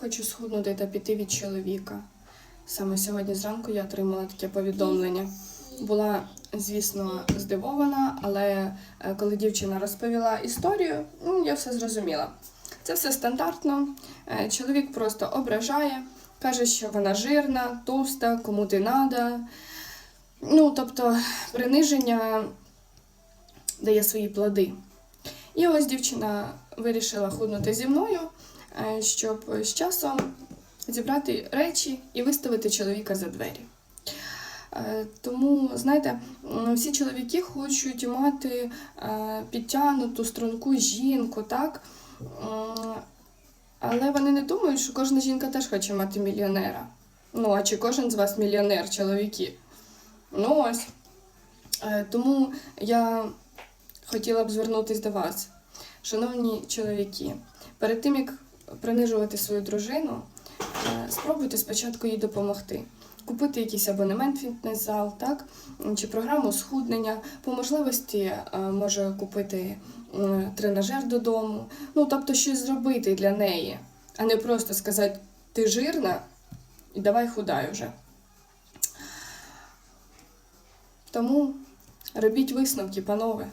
Хочу схуднути та піти від чоловіка. Саме сьогодні зранку я отримала таке повідомлення. Була, звісно, здивована, але е, коли дівчина розповіла історію, ну, я все зрозуміла. Це все стандартно. Е, Чоловік просто ображає, каже, що вона жирна, товста, кому ти надо. Ну, тобто, приниження дає свої плоди. І ось дівчина вирішила худнути зі мною, щоб з часом зібрати речі і виставити чоловіка за двері. Е, Тому, знаєте, всі чоловіки хочуть мати е, підтягнуту, струнку жінку, так? Але вони не думають, що кожна жінка теж хоче мати мільйонера. Ну, а чи кожен з вас мільйонер, чоловіки? Ну ось. Е, Тому я хотіла б звернутися до вас, шановні чоловіки. Перед тим як принижувати свою дружину, е, спробуйте спочатку їй допомогти. Купити якийсь абонемент фітнес-зал, так? Чи програму схуднення, по можливості е, може купити тренажер додому. Ну, тобто щось зробити для неї, а не просто сказати, ти жирна і давай худай уже. Тому робіть висновки, панове.